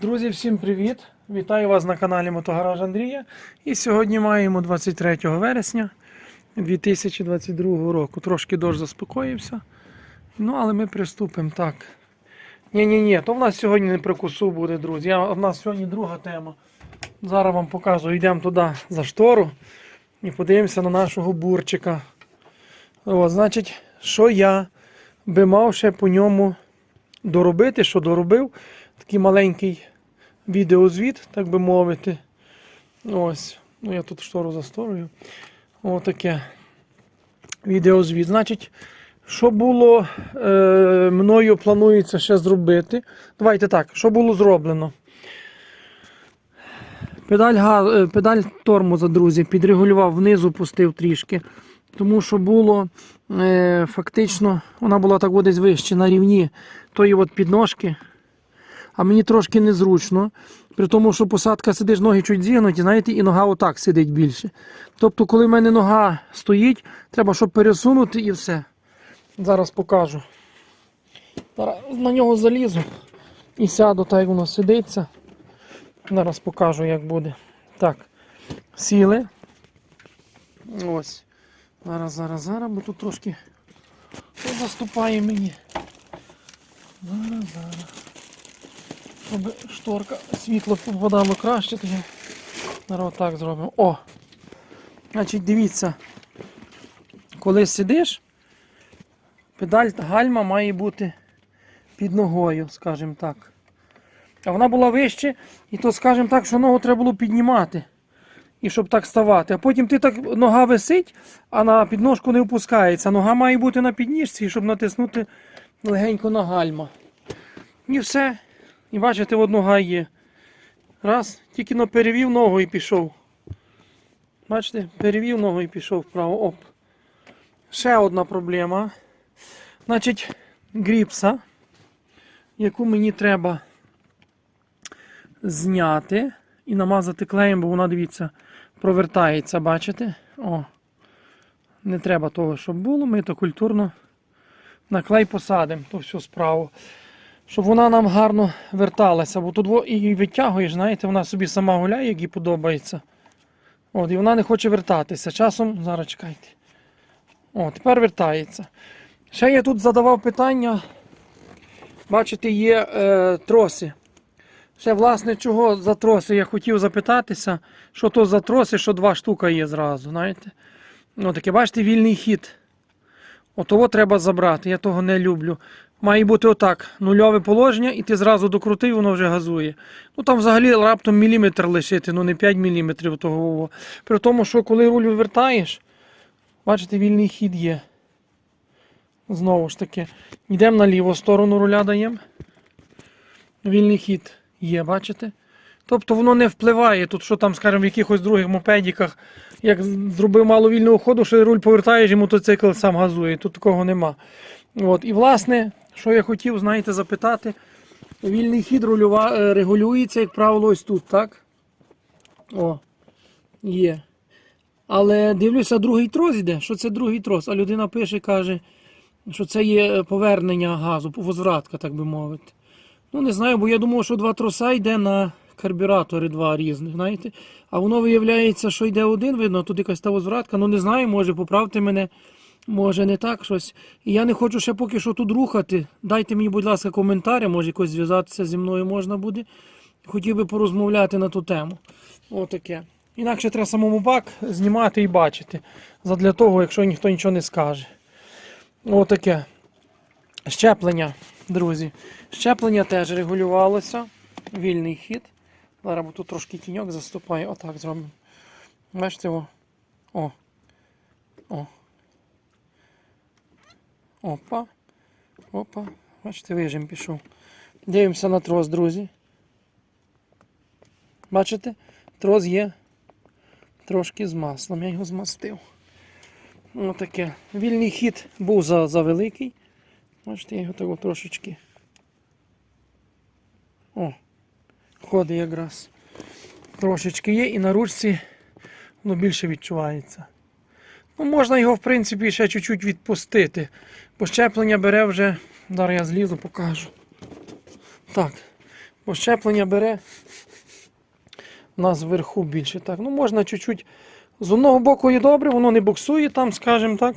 Друзі, всім привіт! Вітаю вас на каналі Мотогараж Андрія. І сьогодні маємо 23 вересня 2022 року. Трошки дощ заспокоївся. Ну, але ми приступимо так. Ні-ні-ні, то в нас сьогодні не про косу буде, друзі. А в нас сьогодні друга тема. Зараз вам покажу. Йдемо туди за штору і подивимося на нашого бурчика. О, значить, що я би мав ще по ньому доробити, що доробив. Такий маленький відеозвіт, так би мовити. Ось. Ну, я тут штору засторую. Отаке відеозвіт. Значить, що було е, мною планується ще зробити. Давайте так, що було зроблено. Педаль, га- е, педаль тормоза, друзі, підрегулював внизу, пустив трішки. Тому що було е, фактично, вона була так десь вище на рівні тої от підножки. А мені трошки незручно. При тому, що посадка сидиш, ноги чуть зігнуті, знаєте, і нога отак сидить більше. Тобто, коли в мене нога стоїть, треба, щоб пересунути і все. Зараз покажу. Зараз на нього залізу і сяду, так як воно сидиться. Зараз покажу, як буде. Так, сіли. Ось. Зараз, зараз, зараз, бо тут трошки заступає мені. Зараз, зараз. Щоб шторка світло попадало краще, то я зараз отак зробимо. О! Значить, дивіться, коли сидиш, педаль гальма має бути під ногою, скажімо так. А вона була вище, і то, скажімо так, що ногу треба було піднімати. І щоб так ставати. А потім ти так нога висить, а на підножку не опускається. Нога має бути на підніжці, щоб натиснути легенько на гальма. І все. І бачите, от нога є. Раз, тільки но перевів ногу і пішов. Бачите, перевів ногу і пішов вправо. Оп. Ще одна проблема. Значить, гріпса, яку мені треба зняти і намазати клеєм, бо вона, дивіться, провертається, бачите? О. Не треба того, щоб було. Ми то культурно на клей посадимо, то всю справу. Щоб вона нам гарно верталася, бо тут і витягуєш, знаєте, вона собі сама гуляє, як їй подобається. От, і вона не хоче вертатися. Часом, зараз чекайте. О, тепер вертається. Ще я тут задавав питання. Бачите, є е, троси. Ще, власне, чого за троси я хотів запитатися, що то за троси, що два штука є зразу, знаєте. Ну, таке, бачите, вільний хід. Отого треба забрати, я того не люблю. Має бути отак, нульове положення, і ти зразу докрутив, воно вже газує. Ну там взагалі раптом міліметр лишити, ну не 5 міліметрів того. При тому, що коли руль вивертаєш, бачите, вільний хід є. Знову ж таки, йдемо на ліву сторону руля даємо. Вільний хід є, бачите? Тобто воно не впливає. Тут що там, скажімо, в якихось других мопедіках, як зробив мало вільного ходу, що руль повертаєш і мотоцикл сам газує. Тут такого нема. От. І власне, що я хотів, знаєте, запитати, вільний хід рульова, е, регулюється, як правило, ось тут, так? О, є. Але дивлюся, другий трос йде. Що це другий трос? А людина пише, каже, що це є повернення газу, возвратка, так би мовити. Ну, не знаю, бо я думав, що два троса йде на карбюратори два різних, знаєте. А воно виявляється, що йде один, видно, тут якась та возвратка. Ну не знаю, може, поправте мене, може не так щось. І я не хочу ще поки що тут рухати. Дайте мені, будь ласка, коментарі, може якось зв'язатися зі мною можна буде. Хотів би порозмовляти на ту тему. Отаке. Інакше треба самому бак знімати і бачити. Задля того, якщо ніхто нічого не скаже. Отаке. Щеплення, друзі. Щеплення теж регулювалося. Вільний хід. Зараз тут трошки тіньок заступає. Отак зробимо. Бачите о. О. О. Опа. Опа. Бачите, вижим пішов. Дивимося на трос, друзі. Бачите? Трос є трошки з маслом. Я його змастив. Отаке. Вільний хід був за, за великий. Бачите, я його так трошечки. О, ходить якраз. Трошечки є і на ручці воно більше відчувається. Ну, можна його, в принципі, ще чуть-чуть відпустити. Бо щеплення бере вже. Зараз я злізу, покажу. Так. Бо щеплення бере у нас вверху більше. Так, ну можна чуть-чуть. З одного боку і добре, воно не буксує там, скажімо так.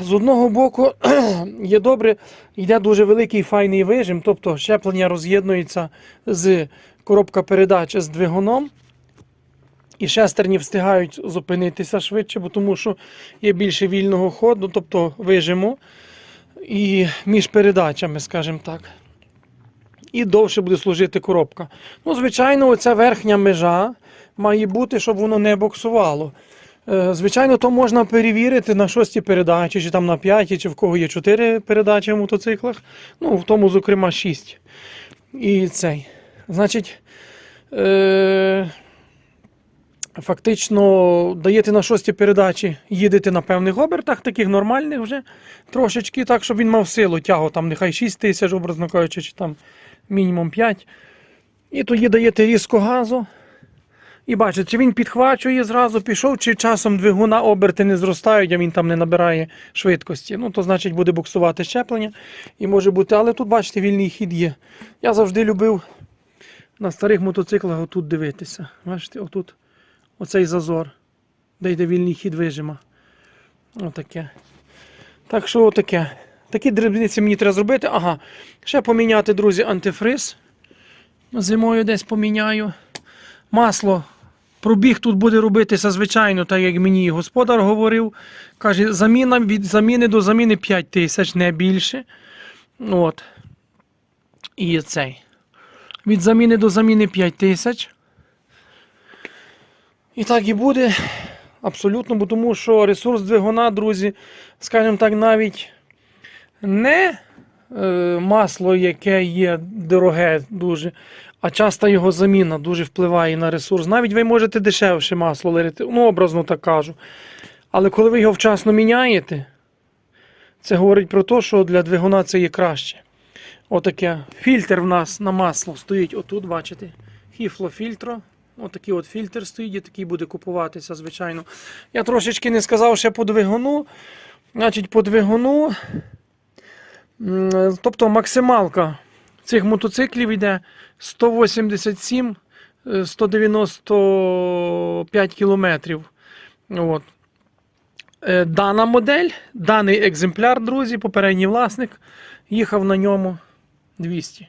З одного боку є добре, йде дуже великий файний вижим, тобто щеплення роз'єднується з коробка передач з двигуном. І шестерні встигають зупинитися швидше, бо тому що є більше вільного ходу, тобто вижиму і між передачами, скажімо так. І довше буде служити коробка. Ну, звичайно, оця верхня межа має бути, щоб воно не боксувало. Е, Звичайно, то можна перевірити на шостій передачі, чи там на п'ятій, чи в кого є чотири передачі в мотоциклах. Ну, в тому, зокрема, шість. І цей. Значить, е- фактично даєте на шостій передачі, їдете на певних обертах, таких нормальних вже трошечки, так, щоб він мав силу тягу, там нехай 6 тисяч, образно кажучи, чи там мінімум 5. І тоді даєте різко газу. І бачите, чи він підхвачує зразу, пішов, чи часом двигуна оберти не зростають, а він там не набирає швидкості. Ну, то значить буде буксувати щеплення. І може бути, але тут, бачите, вільний хід є. Я завжди любив на старих мотоциклах отут дивитися. Бачите, отут оцей зазор, де йде вільний хід вижима. Отаке. Так що отаке. Такі дрібниці мені треба зробити. Ага. Ще поміняти, друзі, антифриз. Зимою десь поміняю. Масло. Пробіг тут буде робитися, звичайно, так як мені господар говорив. Каже, заміна від заміни до заміни 5 тисяч, не більше. От. І цей. Від заміни до заміни 5 тисяч. І так і буде. Абсолютно, бо тому що ресурс двигуна, друзі, скажімо так, навіть не е, масло, яке є дороге дуже, а часто його заміна дуже впливає на ресурс. Навіть ви можете дешевше масло лити, ну, образно так кажу. Але коли ви його вчасно міняєте, це говорить про те, що для двигуна це є краще. Отаке. Фільтр в нас на масло стоїть отут, бачите? Хіфлофільтро. Отакий от фільтр стоїть, і такий буде купуватися, звичайно. Я трошечки не сказав ще по двигуну. Значить, по двигуну. Тобто максималка цих мотоциклів йде 187 е, 195 кілометрів. От. Е, Дана модель, даний екземпляр, друзі, попередній власник, їхав на ньому 200.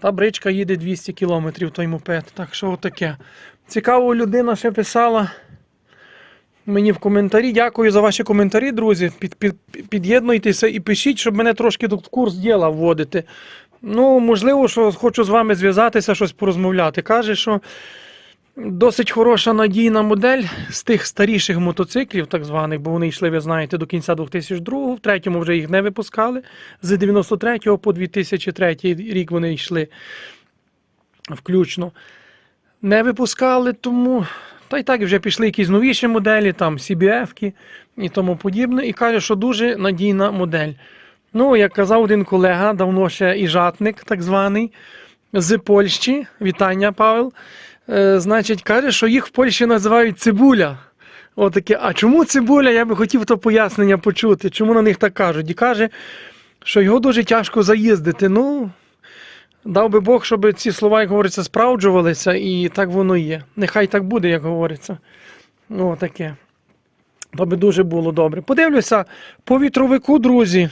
Та бричка їде 200 кілометрів той мопед. Так що отаке. Цікаво, людина ще писала мені в коментарі. Дякую за ваші коментарі, друзі. Під, під, під'єднуйтеся і пишіть, щоб мене трошки тут в курс діла вводити. Ну, можливо, що хочу з вами зв'язатися, щось порозмовляти. Каже, що досить хороша надійна модель з тих старіших мотоциклів, так званих, бо вони йшли, ви знаєте, до кінця 2002 в третьому вже їх не випускали. З 93 по 2003 рік вони йшли включно. Не випускали, тому. Та й так вже пішли якісь новіші моделі, там CBF і тому подібне. І каже, що дуже надійна модель. Ну, як казав один колега, давно ще і жатник, так званий, з Польщі. Вітання, Павел. Е, значить, каже, що їх в Польщі називають цибуля. Отаке. А чому цибуля? Я би хотів то пояснення почути. Чому на них так кажуть? І каже, що його дуже тяжко заїздити. Ну, дав би Бог, щоб ці слова, як говориться, справджувалися, і так воно є. Нехай так буде, як говориться. Ну, таке. То би дуже було добре. Подивлюся по вітровику, друзі.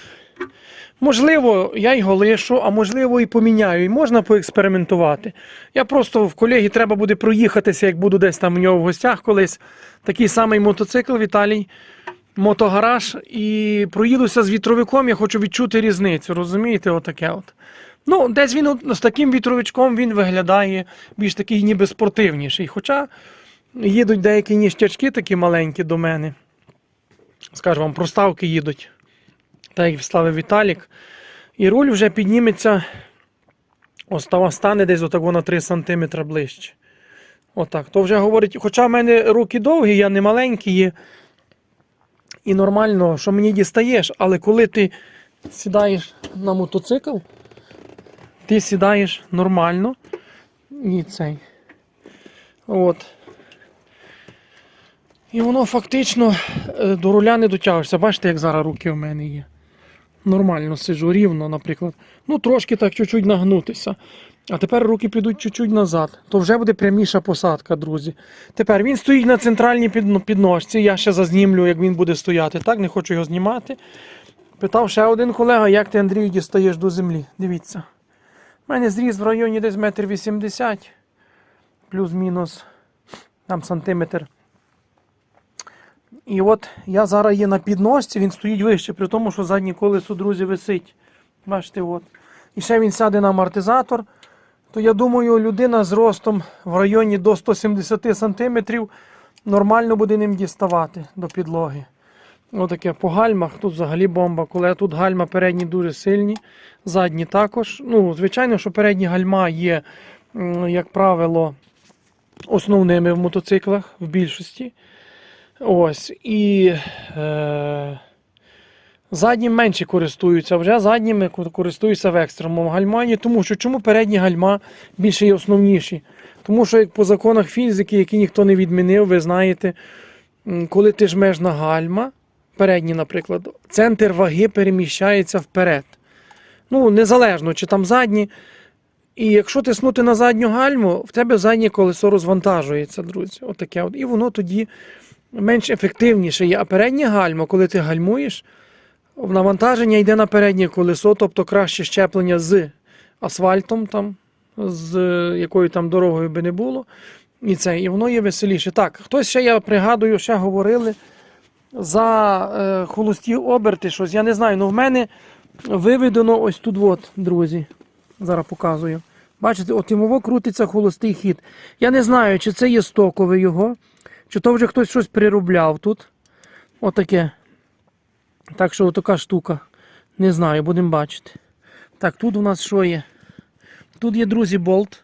Можливо, я його лишу, а можливо і поміняю. І можна поекспериментувати. Я просто в колеги треба буде проїхатися, як буду десь там у нього в гостях колись. Такий самий мотоцикл Віталій, мотогараж. І проїдуся з вітровиком, я хочу відчути різницю. Розумієте, отаке от. Ну, десь він от з таким вітровичком він виглядає більш такий ніби спортивніший. Хоча їдуть деякі ніштячки такі маленькі до мене. Скажу вам, проставки їдуть так як вставив Віталік. І руль вже підніметься, остава стане десь отако на 3 см ближче. Отак. То вже говорить, хоча в мене руки довгі, я не маленький є. І нормально, що мені дістаєш, але коли ти сідаєш на мотоцикл, ти сідаєш нормально. І цей. От. І воно фактично е, до руля не дотягуєшся. Бачите, як зараз руки в мене є. Нормально сиджу, рівно, наприклад. Ну, трошки так чуть-чуть нагнутися. А тепер руки підуть чуть-чуть назад. То вже буде пряміша посадка, друзі. Тепер він стоїть на центральній підножці. Я ще зазнімлю, як він буде стояти. Так, не хочу його знімати. Питав ще один колега, як ти, Андрію, дістаєш до землі. Дивіться. У мене зріс в районі десь метр вісімдесят, плюс-мінус там сантиметр. І от я зараз є на підножці, він стоїть вище, при тому, що заднє колесо, друзі, висить. Бачите, от. І ще він сяде на амортизатор. То я думаю, людина з ростом в районі до 170 сантиметрів нормально буде ним діставати до підлоги. Отаке по гальмах, тут взагалі бомба. Коли тут гальма передні дуже сильні, задні також. Ну, звичайно, що передні гальма є, як правило, основними в мотоциклах в більшості. Ось. І е, заднім менше користуються, вже задніми ко- користуються в екстремому гальмані, тому що чому передні гальма більше є основніші? Тому що як по законах фізики, які ніхто не відмінив, ви знаєте, коли ти жмеш на гальма, передні, наприклад, центр ваги переміщається вперед. Ну, незалежно, чи там задні. І якщо тиснути на задню гальму, в тебе заднє колесо розвантажується, друзі. Отаке от. І воно тоді менш ефективніше є. А переднє гальмо, коли ти гальмуєш, навантаження йде на переднє колесо, тобто краще щеплення з асфальтом, там, з е, якою там дорогою би не було. І це, і воно є веселіше. Так, хтось ще, я пригадую, ще говорили за е, холості оберти щось. Я не знаю, але в мене виведено ось тут, от, друзі. Зараз показую. Бачите, от йому крутиться холостий хід. Я не знаю, чи це є стоковий його, чи то вже хтось щось приробляв тут. Отаке. Так що отака штука. Не знаю, будемо бачити. Так, тут у нас що є? Тут є, друзі, болт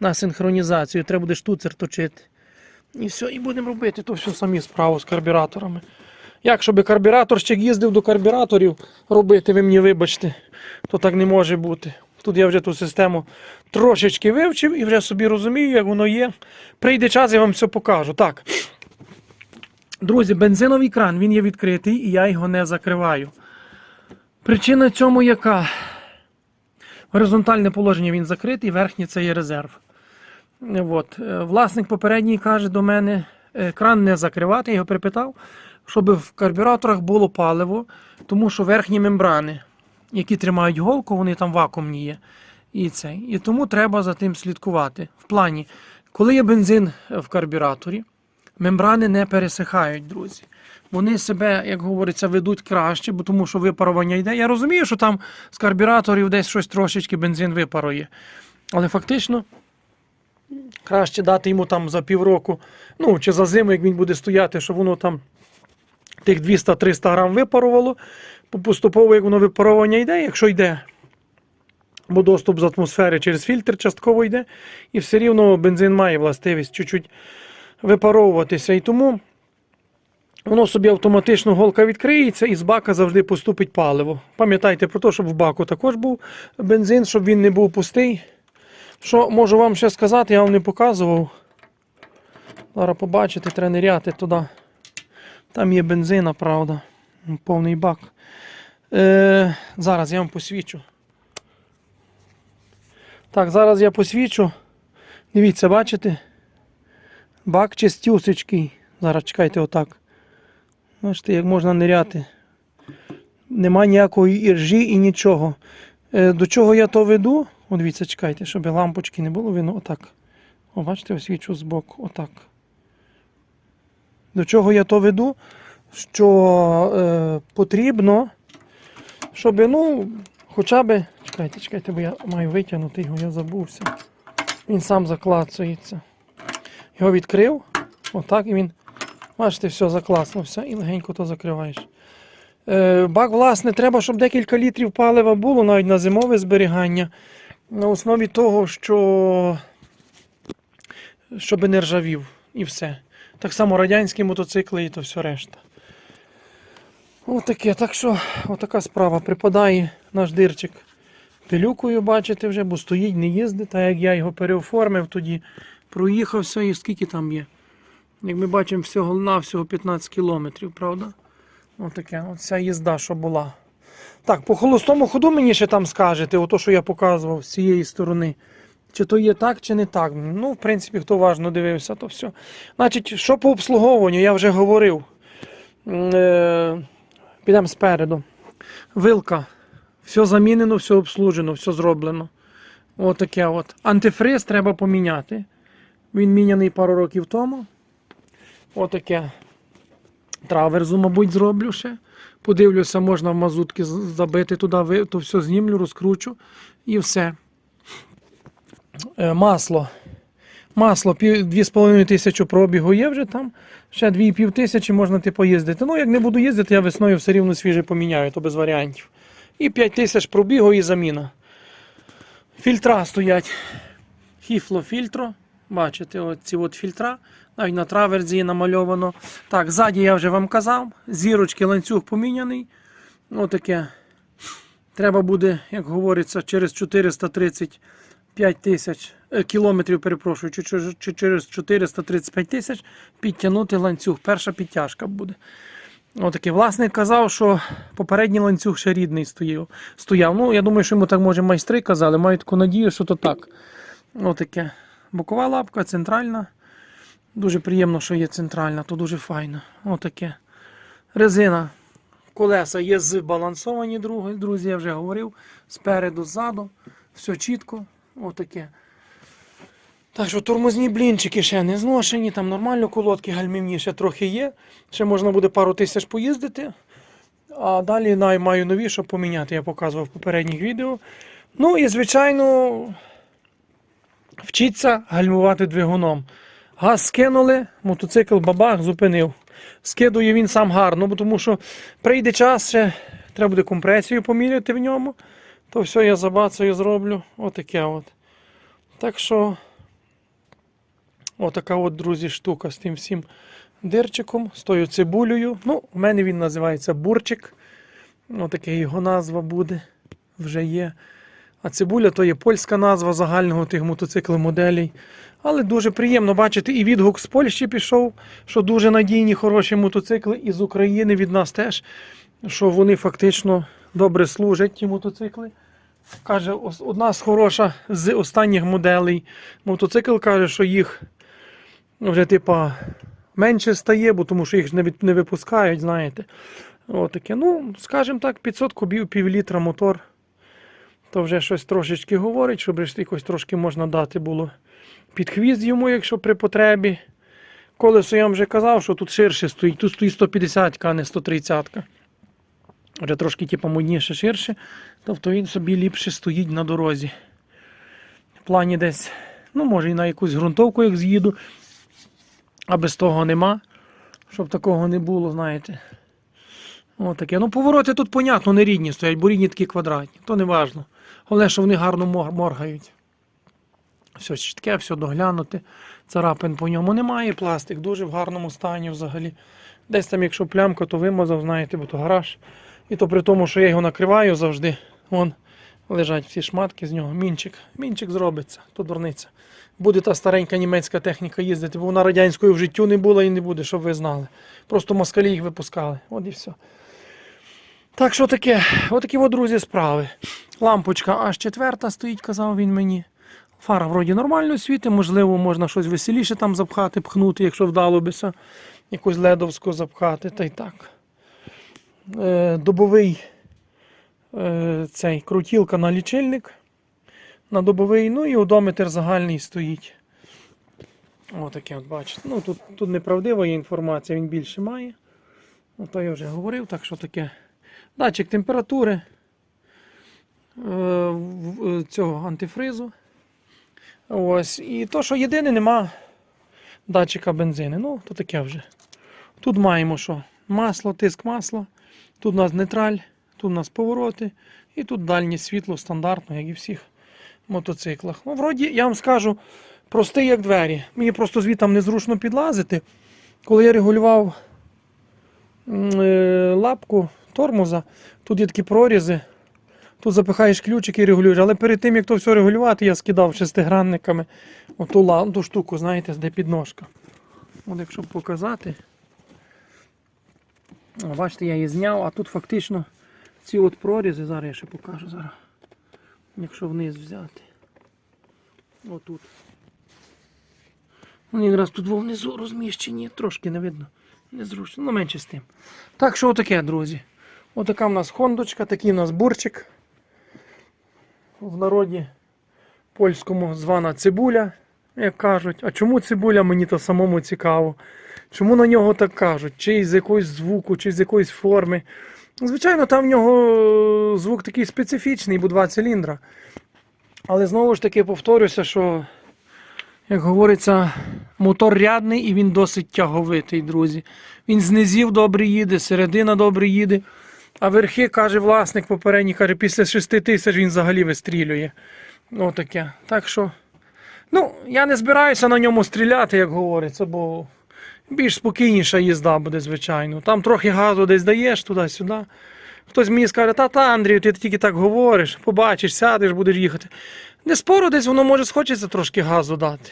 на синхронізацію. Треба буде штуцер точити. І все, і будемо робити то все самі справу з карбюраторами. Як щоб карбюраторщик їздив до карбюраторів робити, ви мені вибачте, то так не може бути. Тут я вже ту систему трошечки вивчив і вже собі розумію, як воно є. Прийде час, я вам все покажу. Так. Друзі, бензиновий кран він є відкритий і я його не закриваю. Причина цьому яка? Горизонтальне положення він закритий, верхнє це є резерв. От. е, Власник попередній каже до мене, е, кран не закривати, я його припитав, щоб в карбюраторах було паливо, тому що верхні мембрани, які тримають голку, вони там вакуумні є. І, це. і тому треба за тим слідкувати. В плані, коли є бензин в карбюраторі, мембрани не пересихають, друзі. Вони себе, як говориться, ведуть краще, бо тому що випарування йде. Я розумію, що там з карбюраторів десь щось трошечки бензин випарує. Але фактично краще дати йому там за півроку, ну чи за зиму, як він буде стояти, щоб воно там тих 200-300 грам випарувало. По- Поступово, як воно випаровування йде, якщо йде, бо доступ з атмосфери через фільтр частково йде, і все рівно бензин має властивість чуть-чуть випаровуватися. І тому воно собі автоматично голка відкриється і з бака завжди поступить паливо. Пам'ятайте про те, щоб в баку також був бензин, щоб він не був пустий. Що можу вам ще сказати, я вам не показував. Зараз побачите, треба ниряти туди. Там є бензина, правда. Повний бак. Е, зараз я вам посвічу. Так, зараз я посвічу. Дивіться, бачите? Бак чистюсечкий. Зараз чекайте отак. Бачите, як можна ниряти. Нема ніякої іржі і нічого. Е, до чого я то веду? О, дивіться, чекайте, щоб лампочки не було видно. Отак. О, бачите, освічу збоку. Отак. До чого я то веду? Що е, потрібно, щоб, ну, хоча б. Чекайте, чекайте, бо я маю витягнути його, я забувся. Він сам заклацується. Його відкрив, отак, і він, бачите, все закласнувся і легенько то закриваєш. Е, бак, власне, треба, щоб декілька літрів палива було навіть на зимове зберігання. На основі того, що щоб не ржавів і все. Так само радянські мотоцикли і то все решта. Отаке. Так що, отака справа. Припадає наш дирчик пилюкою, бачите вже, бо стоїть, не їздить. Та як я його переоформив, тоді проїхався і скільки там є. Як ми бачимо, всього на всього 15 кілометрів, правда? Отаке, оця їзда, що була. Так, по холостому ходу мені ще там скажете, ото, що я показував з цієї сторони. Чи то є так, чи не так. Ну, в принципі, хто уважно дивився, то все. Значить, що по обслуговуванню, я вже говорив. Е, підемо спереду. Вилка. Все замінено, все обслужено, все зроблено. Отаке от. Антифриз треба поміняти. Він міняний пару років тому. Отаке. Траверзу, мабуть, зроблю ще. Подивлюся, можна в мазутки забити туди, то все знімлю, розкручу і все. Е, Масло. Масло пів- 2,5 тисячі пробігу є вже там. Ще 2,5 тисячі можна типу їздити. Ну, як не буду їздити, я весною все рівно свіже поміняю, то без варіантів. І 5 тисяч пробігу і заміна. Фільтра стоять. Хіфло фільтро. Бачите, от ці от фільтра. Навіть на траверзі намальовано. Так, ззаді я вже вам казав. Зірочки, ланцюг поміняний. Отаке. Треба буде, як говориться, через 435 тисяч е, кілометрів, перепрошую, чи, через 435 тисяч підтягнути ланцюг. Перша підтяжка буде. Отакий. Власник казав, що попередній ланцюг ще рідний стояв. Ну, я думаю, що йому так може майстри казали. Маю таку надію, що то так. Отаке. Бокова лапка, центральна. Дуже приємно, що є центральна, то дуже файно. Отаке. Резина. Колеса є збалансовані, друзі, я вже говорив. Спереду, ззаду. Все чітко. Отаке. Так що тормозні блінчики ще не зношені, там нормально колодки гальмівні ще трохи є. Ще можна буде пару тисяч поїздити. А далі маю нові, щоб поміняти, я показував в попередніх відео. Ну і, звичайно, вчиться гальмувати двигуном. Газ скинули, мотоцикл бабах зупинив. Скидує він сам гарно, тому що прийде час, ще треба буде компресію поміряти в ньому. То все я забацаю, зроблю. Отаке от. Так що, отака от, друзі, штука з тим всім дирчиком, з тою цибулею. Ну, у мене він називається бурчик. Отаке його назва буде. Вже є. А цибуля то є польська назва загального тих мотоциклів моделей. Але дуже приємно бачити, і відгук з Польщі пішов, що дуже надійні, хороші мотоцикли, і з України від нас теж, що вони фактично добре служать, ті мотоцикли. Каже, одна з хороша з останніх моделей. Мотоцикл каже, що їх вже типа менше стає, бо тому що їх не, не випускають, знаєте. Отаке. Ну, скажімо так, 500 кубів, пів мотор. То вже щось трошечки говорить, щоб якось трошки можна дати було під хвіст йому, якщо при потребі. Колесо я вам вже казав, що тут ширше стоїть. Тут стоїть 150, а не 130. Вже трошки типу, модніше ширше. Тобто він собі ліпше стоїть на дорозі. В плані десь, ну, може, і на якусь ґрунтовку, як з'їду. А без того нема. Щоб такого не було, знаєте. Отаке. Ну, повороти тут, понятно, не рідні стоять, бо рідні такі квадратні. То не важно. Головне, що вони гарно моргають. Все чітке, все доглянути. Царапин по ньому немає. Пластик дуже в гарному стані взагалі. Десь там, якщо плямка, то вимазав, знаєте, бо то гараж. І то при тому, що я його накриваю завжди. Вон лежать всі шматки з нього. Мінчик. Мінчик зробиться, то дурниця. Буде та старенька німецька техніка їздити, бо вона радянською в життю не була і не буде, щоб ви знали. Просто москалі їх випускали. От і все. Так що таке, отакі от, друзі, справи. Лампочка аж четверта стоїть, казав він мені. Фара вроді нормально світить, можливо, можна щось веселіше там запхати, пхнути, якщо вдало бися, якусь ледовську запхати, та й так. Е, добовий е, цей крутілка на лічильник. На добовий, ну і одометр загальний стоїть. Отаке, от бачите. Ну, тут, тут неправдива є інформація, він більше має. Ну, то я вже говорив, так що таке. Датчик температури е, цього антифризу. Ось. І то, що єдине, нема датчика бензину. Ну, то таке вже. Тут маємо що? Масло, тиск масла. Тут у нас нейтраль, тут у нас повороти. І тут дальнє світло стандартно, як і в всіх мотоциклах. Ну, вроді, я вам скажу, простий як двері. Мені просто звідти незручно підлазити. Коли я регулював е, лапку тормоза, тут є такі прорізи. Тут запихаєш ключик і регулюєш. Але перед тим, як то все регулювати, я скидав шестигранниками оту, ла- ту штуку, знаєте, де підножка. От якщо показати. Бачите, я її зняв, а тут фактично ці от прорізи, зараз я ще покажу зараз. Якщо вниз взяти. Отут. Вони якраз тут внизу розміщені, трошки не видно. Незручно, ну менше з тим. Так що отаке, друзі. Отака в нас хондочка, такий у нас бурчик. В народі польському звана цибуля, як кажуть. А чому цибуля, мені то самому цікаво. Чому на нього так кажуть? Чи з якогось звуку, чи з якоїсь форми. Звичайно, там в нього звук такий специфічний, бо два циліндра. Але знову ж таки повторюся, що, як говориться, мотор рядний і він досить тяговитий, друзі. Він з низів добре їде, середина добре їде. А верхи, каже власник попередній, каже, після 6 тисяч він взагалі вистрілює. Ну таке. Так що, ну, я не збираюся на ньому стріляти, як говориться, бо більш спокійніша їзда буде, звичайно. Там трохи газу десь даєш туди-сюди. Хтось мені скаже, та та Андрію, ти тільки так говориш, побачиш, сядеш, будеш їхати. Не спору, десь воно може схочеться трошки газу дати.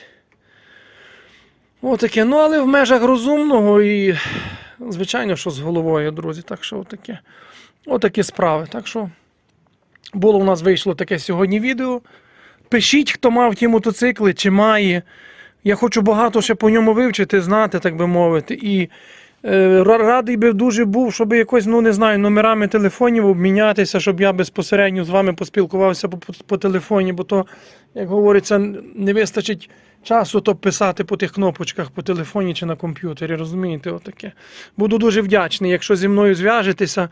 Отаке. Ну, але в межах розумного і, звичайно, що з головою, друзі. Так що отаке. Отакі справи. Так що було у нас вийшло таке сьогодні відео. Пишіть, хто мав ті мотоцикли, чи має. Я хочу багато ще по ньому вивчити, знати, так би мовити. І е, радий би дуже був, щоб якось, ну не знаю, номерами телефонів обмінятися, щоб я безпосередньо з вами поспілкувався по, по, по телефоні, бо то, як говориться, не вистачить часу то писати по тих кнопочках по телефоні чи на комп'ютері. Розумієте, отаке. Буду дуже вдячний, якщо зі мною зв'яжетеся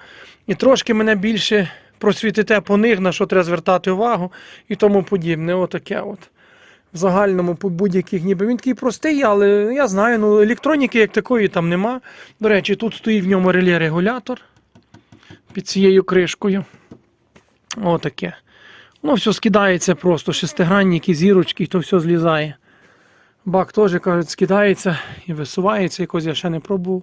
і трошки мене більше просвітите по них, на що треба звертати увагу і тому подібне. Отаке от в загальному по будь-яких ніби він такий простий, але я знаю, ну електроніки як такої там нема. До речі, тут стоїть в ньому реле-регулятор під цією кришкою. Отаке. Воно все скидається просто, шестигранники, зірочки, то все злізає. Бак теж, кажуть, скидається і висувається, якось я ще не пробував.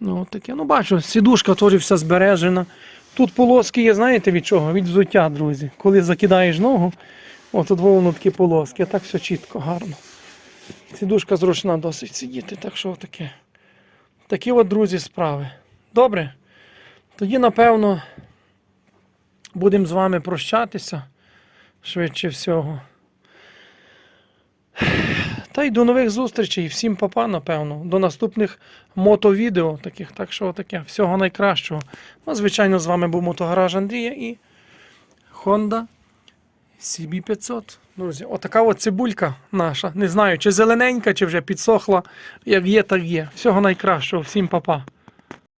Ну, таке. Ну, бачу, сідушка теж вся збережена. Тут полоски є, знаєте від чого? Від взуття, друзі. Коли закидаєш ногу, от тут воно такі полоски, так все чітко, гарно. Сідушка зручна досить сидіти, так що таке. Такі от, друзі, справи. Добре. Тоді, напевно, будемо з вами прощатися швидше всього. Та й до нових зустрічей. Всім папа, напевно. До наступних мотовідео таких. Так що таке. Всього найкращого. Ну, звичайно, з вами був мотогараж Андрія і Honda CB500. Друзі, отака от цибулька наша. Не знаю, чи зелененька, чи вже підсохла. Як є, так є. Всього найкращого. Всім папа.